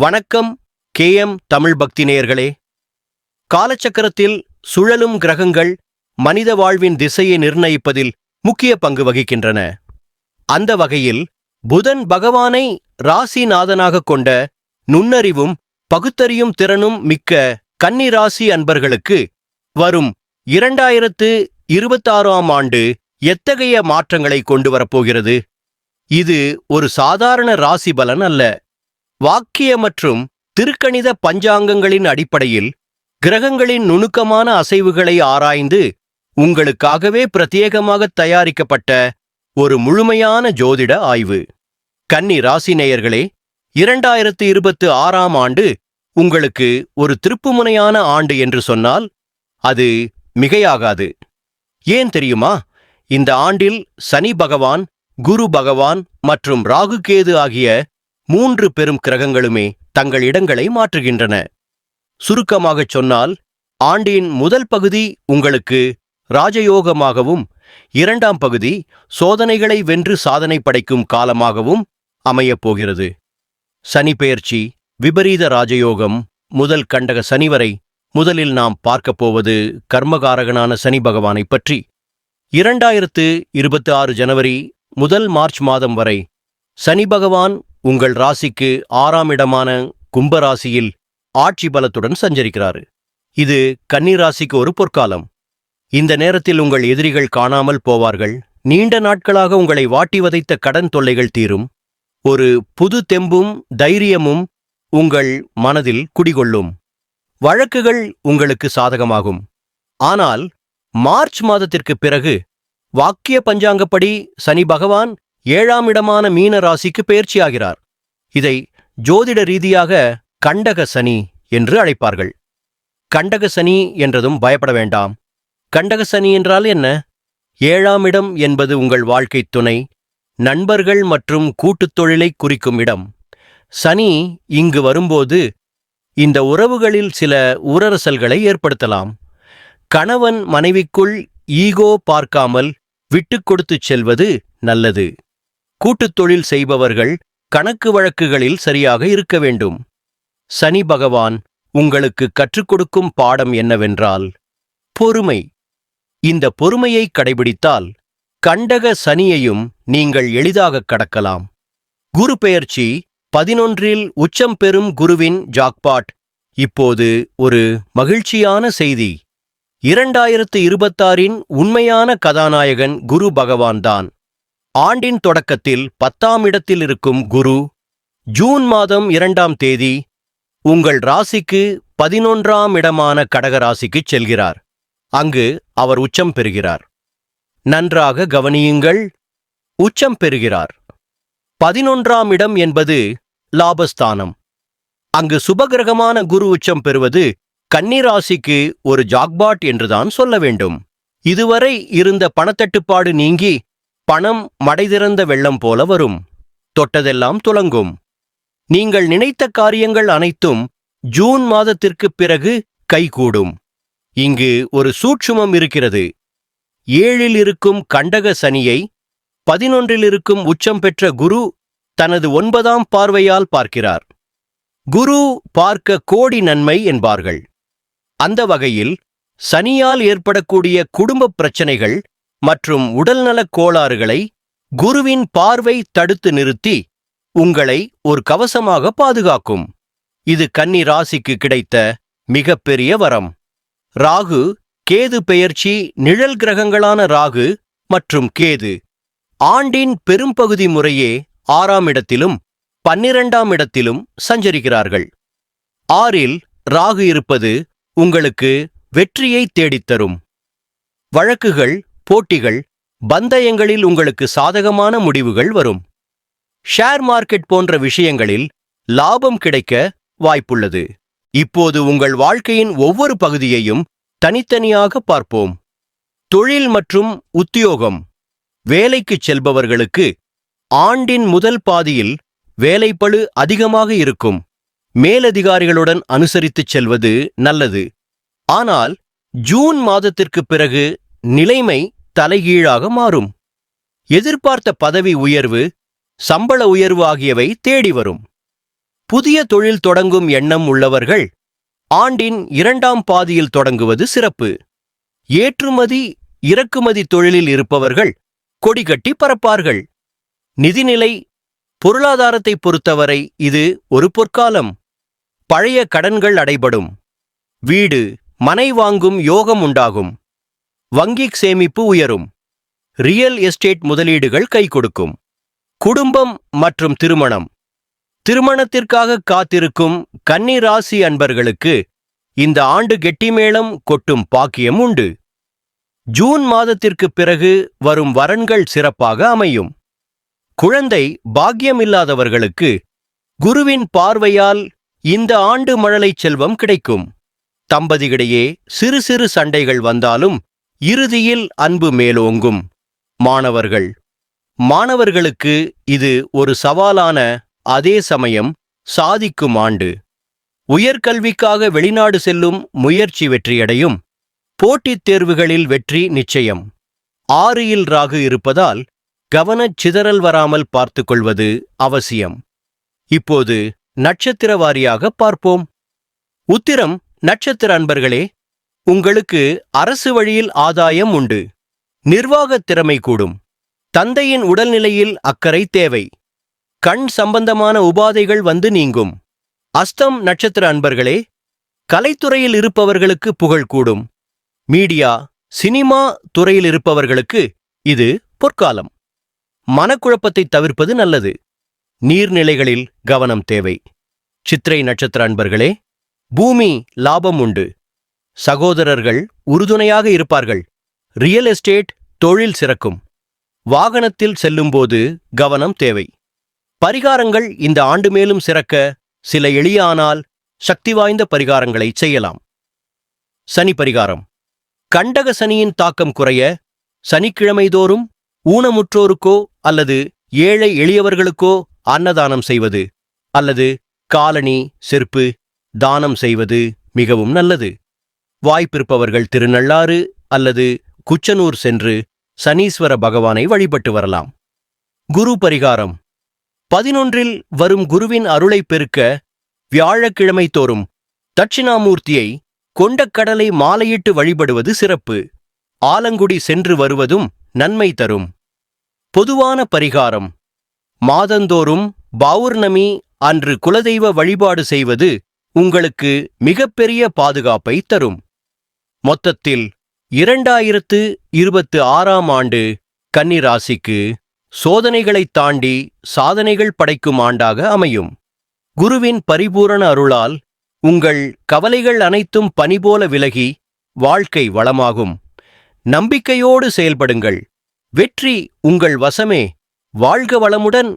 வணக்கம் K. M. Tamil பக்தி நேயர்களே. காலச்சக்கரத்தில் சுழலும் கிரகங்கள் மனித வாழ்வின் திசையை நிர்ணயிப்பதில் முக்கிய பங்கு வகிக்கின்றன. அந்த வகையில் புதன் பகவானை ராசிநாதனாக கொண்ட நுண்ணறிவும் பகுத்தறியும் திறனும் மிக்க கன்னி ராசி அன்பர்களுக்கு வரும் இரண்டாயிரத்து இருபத்தாறாம் ஆண்டு எத்தகைய மாற்றங்களை கொண்டு வரப்போகிறது இது ஒரு சாதாரண ராசி பலன் அல்ல. வாக்கிய மற்றும் திருக்கணித பஞ்சாங்கங்களின் அடிப்படையில் கிரகங்களின் நுணுக்கமான அசைவுகளை ஆராய்ந்து உங்களுக்காகவே பிரத்யேகமாக தயாரிக்கப்பட்ட ஒரு முழுமையான ஜோதிட ஆய்வு. கன்னி ராசிநேயர்களே இரண்டாயிரத்து இருபத்து ஆறாம் ஆண்டு உங்களுக்கு ஒரு திருப்புமுனையான ஆண்டு என்று சொன்னால் அது மிகையாகாது. ஏன் தெரியுமா? இந்த ஆண்டில் சனி பகவான் குரு பகவான் மற்றும் ராகுகேது ஆகிய மூன்று பெரும் கிரகங்களுமே தங்கள் இடங்களை மாற்றுகின்றன. சுருக்கமாகச் சொன்னால் ஆண்டின் முதல் பகுதி உங்களுக்கு ராஜயோகமாகவும் இரண்டாம் பகுதி சோதனைகளை வென்று சாதனை படைக்கும் காலமாகவும் அமையப் போகிறது. சனி பெயர்ச்சி விபரீத ராஜயோகம் முதல் கண்டக சனி வரை முதலில் நாம் பார்க்கப் போவது கர்மகாரகனான சனி பகவானைப் பற்றி. இரண்டாயிரத்து இருபத்தி ஆறு ஜனவரி முதல் மார்ச் மாதம் வரை சனி பகவான் உங்கள் ராசிக்கு ஆறாம் இடமான கும்பராசியில் ஆட்சி பலத்துடன் சஞ்சரிக்கிறார். இது கன்னிராசிக்கு ஒரு பொற்காலம். இந்த நேரத்தில் உங்கள் எதிரிகள் காணாமல் போவார்கள். நீண்ட நாட்களாக உங்களை வாட்டி வதைத்த கடன் தொல்லைகள் தீரும். ஒரு புது தெம்பும் தைரியமும் உங்கள் மனதில் குடிகொள்ளும். வழக்குகள் உங்களுக்கு சாதகமாகும். ஆனால் மார்ச் மாதத்திற்கு பிறகு வாக்கிய பஞ்சாங்கப்படி சனி பகவான் ஏழாம் இடமான மீன ராசிக்கு பயிற்சியாகிறார் இதை ஜோதிட ரீதியாக கண்டக சனி என்று அழைப்பார்கள். கண்டக சனி என்றதும் பயப்பட வேண்டாம். கண்டக சனி என்றால் என்ன? ஏழாம் இடம் என்பது உங்கள் வாழ்க்கைத் துணை நண்பர்கள் மற்றும் கூட்டுத் தொழிலை குறிக்கும் இடம். சனி இங்கு வரும்போது இந்த உறவுகளில் சில உரரசல்களை ஏற்படுத்தலாம். கணவன் மனைவிக்குள் ஈகோ பார்க்காமல் விட்டுக் கொடுத்துச் செல்வது நல்லது. கூட்டுத் தொழில் செய்பவர்கள் கணக்கு வழக்குகளில் சரியாக இருக்க வேண்டும். சனி பகவான் உங்களுக்கு கற்றுக் கொடுக்கும் பாடம் என்னவென்றால் பொறுமை. இந்த பொறுமையை கடைபிடித்தால் கண்டக சனியையும் நீங்கள் எளிதாக கடக்கலாம். குரு பெயர்ச்சி பதினொன்றில் உச்சம் பெறும் குருவின் ஜாக்பாட். இப்போது ஒரு மகிழ்ச்சியான செய்தி. இரண்டாயிரத்து இருபத்தாறின் உண்மையான கதாநாயகன் குரு பகவான்தான். ஆண்டின் தொடக்கத்தில் பத்தாம் இடத்தில் இருக்கும் குரு ஜூன் மாதம் இரண்டாம் தேதி உங்கள் ராசிக்கு பதினொன்றாம் இடமான கடக ராசிக்குச் செல்கிறார். அங்கு அவர் உச்சம் பெறுகிறார். நன்றாக கவனியுங்கள் உச்சம் பெறுகிறார். பதினொன்றாம் இடம் என்பது லாபஸ்தானம். அங்கு சுபகிரகமான குரு உச்சம் பெறுவது கன்னிராசிக்கு ஒரு ஜாக்பாட் என்றுதான் சொல்ல வேண்டும். இதுவரை இருந்த பணத்தட்டுப்பாடு நீங்கி பணம் மடைதிறந்த வெள்ளம் போல வரும். தொட்டதெல்லாம் துலங்கும். நீங்கள் நினைத்த காரியங்கள் அனைத்தும் ஜூன் மாதத்திற்குப் பிறகு கைகூடும். இங்கு ஒரு சூட்சுமம் இருக்கிறது. ஏழில் இருக்கும் கண்டக சனியை பதினொன்றில் இருக்கும் உச்சம் பெற்ற குரு தனது ஒன்பதாம் பார்வையால் பார்க்கிறார். குரு பார்க்க கோடி நன்மை என்பார்கள். அந்த வகையில் சனியால் ஏற்படக்கூடிய குடும்பப் பிரச்சனைகள் மற்றும் உடல்நலக் கோளாறுகளை குருவின் பார்வை தடுத்து நிறுத்தி உங்களை ஒரு கவசமாக பாதுகாக்கும். இது கன்னி ராசிக்கு கிடைத்த மிகப்பெரிய வரம். ராகு கேது பெயர்ச்சி நிழல் கிரகங்களான ராகு மற்றும் கேது. ஆண்டின் பெரும்பகுதி முறையே ஆறாம் இடத்திலும் பன்னிரண்டாம் இடத்திலும் சஞ்சரிக்கிறார்கள். ஆறில் ராகு இருப்பது உங்களுக்கு வெற்றியை தேடித்தரும் வழக்குகள் போட்டிகள் பந்தயங்களில் உங்களுக்கு சாதகமான முடிவுகள் வரும். ஷேர் மார்க்கெட் போன்ற விஷயங்களில் லாபம் கிடைக்க வாய்ப்புள்ளது. இப்போது உங்கள் வாழ்க்கையின் ஒவ்வொரு பகுதியையும் தனித்தனியாக பார்ப்போம். தொழில் மற்றும் உத்தியோகம். வேலைக்குச் செல்பவர்களுக்கு ஆண்டின் முதல் பாதியில் வேலைப்பழு அதிகமாக இருக்கும். மேலதிகாரிகளுடன் அனுசரித்துச் செல்வது நல்லது. ஆனால் ஜூன் மாதத்திற்குப் பிறகு நிலைமை தலைகீழாக மாறும். எதிர்பார்த்த பதவி உயர்வு சம்பள உயர்வு ஆகியவை தேடி வரும். புதிய தொழில் தொடங்கும் எண்ணம் உள்ளவர்கள் ஆண்டின் இரண்டாம் பாதியில் தொடங்குவது சிறப்பு. ஏற்றுமதி இறக்குமதி தொழிலில் இருப்பவர்கள் கொடிகட்டி பறப்பார்கள். நிதிநிலை பொருளாதாரத்தை பொறுத்தவரை இது ஒரு பொற்காலம். பழைய கடன்கள் அடைபடும். வீடு மனை வாங்கும் யோகம் உண்டாகும். வங்கிக் சேமிப்பு உயரும். ரியல் எஸ்டேட் முதலீடுகள் கை கொடுக்கும். குடும்பம் மற்றும் திருமணம். திருமணத்திற்காக காத்திருக்கும் கன்னி ராசி அன்பர்களுக்கு இந்த ஆண்டு கெட்டிமேளம் கொட்டும் பாக்கியம் உண்டு. ஜூன் மாதத்திற்குப் பிறகு வரும் வரன்கள் சிறப்பாக அமையும். குழந்தை பாக்கியமில்லாதவர்களுக்கு குருவின் பார்வையால் இந்த ஆண்டு மழலைச் செல்வம் கிடைக்கும். தம்பதிகளிடையே சிறு சிறு சண்டைகள் வந்தாலும் இறுதியில் அன்பு மேலோங்கும். மாணவர்கள் மாணவர்களுக்கு இது ஒரு சவாலான அதே சமயம் சாதிக்கும் ஆண்டு. உயர்கல்விக்காக வெளிநாடு செல்லும் முயற்சி வெற்றியடையும். போட்டித் தேர்வுகளில் வெற்றி நிச்சயம். ஆறியில் ராகு இருப்பதால் கவனச் சிதறல் வராமல் பார்த்துக் கொள்வது அவசியம். இப்போது நட்சத்திர வாரியாக பார்ப்போம். உத்திரம் நட்சத்திர அன்பர்களே உங்களுக்கு அரசு வழியில் ஆதாயம் உண்டு. நிர்வாகத் திறமை கூடும். தந்தையின் உடல்நிலையில் அக்கறை தேவை. கண் சம்பந்தமான உபாதைகள் வந்து நீங்கும். அஸ்தம் நட்சத்திர அன்பர்களே கலைத்துறையில் இருப்பவர்களுக்கு புகழ் கூடும். மீடியா சினிமா துறையில் இருப்பவர்களுக்கு இது பொற்காலம். மனக்குழப்பத்தை தவிர்ப்பது நல்லது. நீர்நிலைகளில் கவனம் தேவை. சித்திரை நட்சத்திர அன்பர்களே பூமி லாபம் உண்டு. சகோதரர்கள் உறுதுணையாக இருப்பார்கள். ரியல் எஸ்டேட் தொழில் சிறக்கும். வாகனத்தில் செல்லும்போது கவனம் தேவை. பரிகாரங்கள் இந்த ஆண்டு மேலும் சிறக்க சில எளிய ஆனால் சக்தி வாய்ந்த பரிகாரங்களை செய்யலாம். சனி பரிகாரம். கண்டக சனியின் தாக்கம் குறைய சனிக்கிழமை தோறும் ஊனமுற்றோருக்கோ அல்லது ஏழை எளியவர்களுக்கோ அன்னதானம் செய்வது அல்லது காலணி செருப்பு தானம் செய்வது மிகவும் நல்லது. வாய்ப்பிருப்பவர்கள் திருநள்ளாறு அல்லது குச்சனூர் சென்று சனீஸ்வர பகவானை வழிபட்டு வரலாம். குரு பரிகாரம். பதினொன்றில் வரும் குருவின் அருளைப் பெருக்க வியாழக்கிழமை தோறும் தட்சிணாமூர்த்தியை கொண்டக்கடலை கடலை மாலையிட்டு வழிபடுவது சிறப்பு. ஆலங்குடி சென்று வருவதும் நன்மை தரும். பொதுவான பரிகாரம். மாதந்தோறும் பௌர்ணமி அன்று குலதெய்வ வழிபாடு செய்வது உங்களுக்கு மிகப்பெரிய பாதுகாப்பை தரும். மொத்தத்தில் இரண்டாயிரத்து இருபத்து ஆறாம் ஆண்டு கன்னிராசிக்கு சோதனைகளைத் தாண்டி சாதனைகள் படைக்கும் ஆண்டாக அமையும். குருவின் பரிபூரண அருளால் உங்கள் கவலைகள் அனைத்தும் பனிபோல விலகி வாழ்க்கை வளமாகும். நம்பிக்கையோடு செயல்படுங்கள். வெற்றி உங்கள் வசமே. வாழ்க வளமுடன்